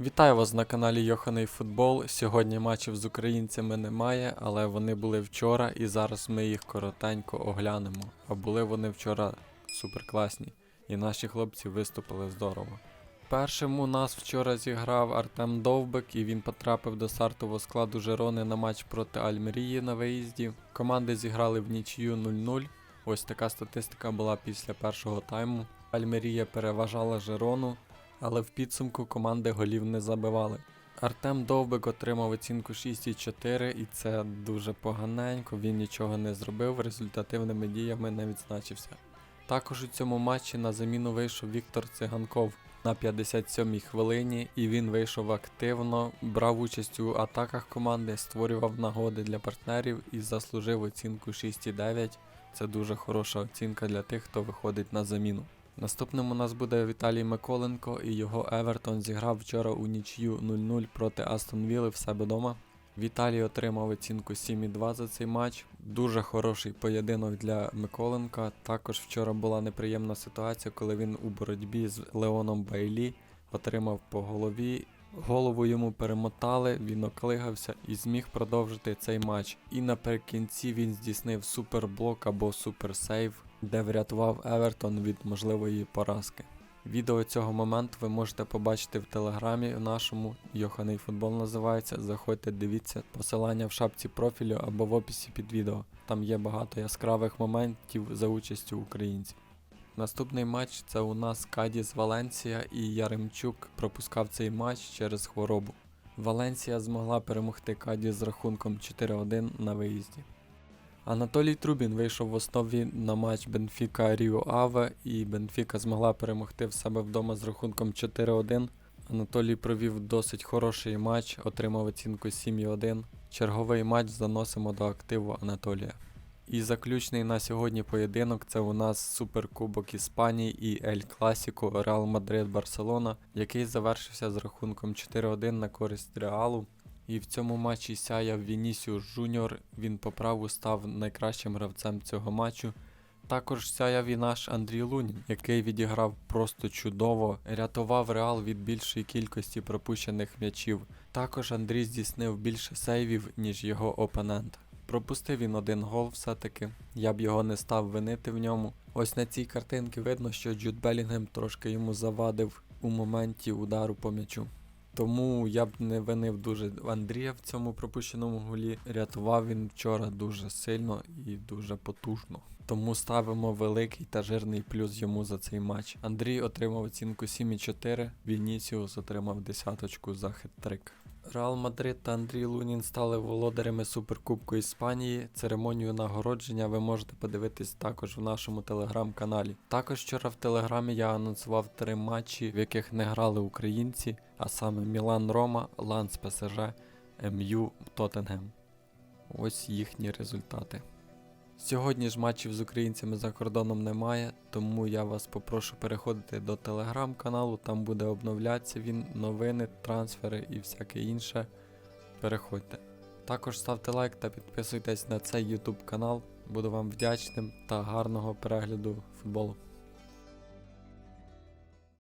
Вітаю вас на каналі Йоханий Футбол. Сьогодні матчів з українцями немає, але вони були вчора і зараз ми їх коротенько оглянемо. А були вони вчора суперкласні, і наші хлопці виступили здорово. Першим у нас вчора зіграв Артем Довбик і він потрапив до стартового складу Жерони на матч проти Альмерії на виїзді. Команди зіграли в нічию 0-0. Ось така статистика була після першого тайму. Альмерія переважала Жерону, але в підсумку команди голів не забивали. Артем Довбик отримав оцінку 6,4 і це дуже поганенько, він нічого не зробив, результативними діями не відзначився. Також у цьому матчі на заміну вийшов Віктор Циганков на 57-й хвилині, і він вийшов активно, брав участь у атаках команди, створював нагоди для партнерів і заслужив оцінку 6,9. Це дуже хороша оцінка для тих, хто виходить на заміну. Наступним у нас буде Віталій Миколенко і його Евертон зіграв вчора у нічию 0-0 проти Астон Вілли в себе вдома. Віталій отримав оцінку 7,2 за цей матч. Дуже хороший поєдинок для Миколенка. Також вчора була неприємна ситуація, коли він у боротьбі з Леоном Байлі отримав по голові. Голову йому перемотали, він оклигався і зміг продовжити цей матч. І наприкінці він здійснив суперблок або суперсейв, де врятував Евертон від можливої поразки. Відео цього моменту ви можете побачити в телеграмі нашому Йоханий футбол називається. Заходьте, дивіться посилання в шапці профілю або в описі під відео. Там є багато яскравих моментів за участю українців. Наступний матч це у нас Кадіс Валенсія і Яремчук пропускав цей матч через хворобу. Валенсія змогла перемогти Кадіс з рахунком 4-1 на виїзді. Анатолій Трубін вийшов в основі на матч Бенфіка Ріо Аве, і Бенфіка змогла перемогти в себе вдома з рахунком 4-1. Анатолій провів досить хороший матч, отримав оцінку 7,1. Черговий матч заносимо до активу Анатолія. І заключний на сьогодні поєдинок це у нас Суперкубок Іспанії і Ель Класіко Реал Мадрид Барселона, який завершився з рахунком 4-1 на користь Реалу. І в цьому матчі сяяв Вінісіус Жуніор, він по праву став найкращим гравцем цього матчу. Також сяяв і наш Андрій Лунін, який відіграв просто чудово, рятував Реал від більшої кількості пропущених м'ячів. Також Андрій здійснив більше сейвів, ніж його опонент. Пропустив він один гол все-таки, я б його не став винити в ньому. Ось на цій картинці видно, що Джуд Белінгем трошки йому завадив у моменті удару по м'ячу. Тому я б не винив дуже Андрія в цьому пропущеному голі. Рятував він вчора дуже сильно і дуже потужно. Тому ставимо великий та жирний плюс йому за цей матч. Андрій отримав оцінку 7,4, Вінісіус отримав десяточку за хет-трик. Реал Мадрид та Андрій Лунін стали володарями Суперкубку Іспанії. Церемонію нагородження ви можете подивитись також в нашому телеграм-каналі. Також вчора в телеграмі я анонсував три матчі, в яких не грали українці, а саме Мілан Рома, Ланс ПСЖ, МЮ Тоттенгем. Ось їхні результати. Сьогодні ж матчів з українцями за кордоном немає, тому я вас попрошу переходити до телеграм-каналу, там буде обновлятися він, новини, трансфери і всяке інше. Переходьте. Також ставте лайк та підписуйтесь на цей YouTube канал. Буду вам вдячним та гарного перегляду футболу.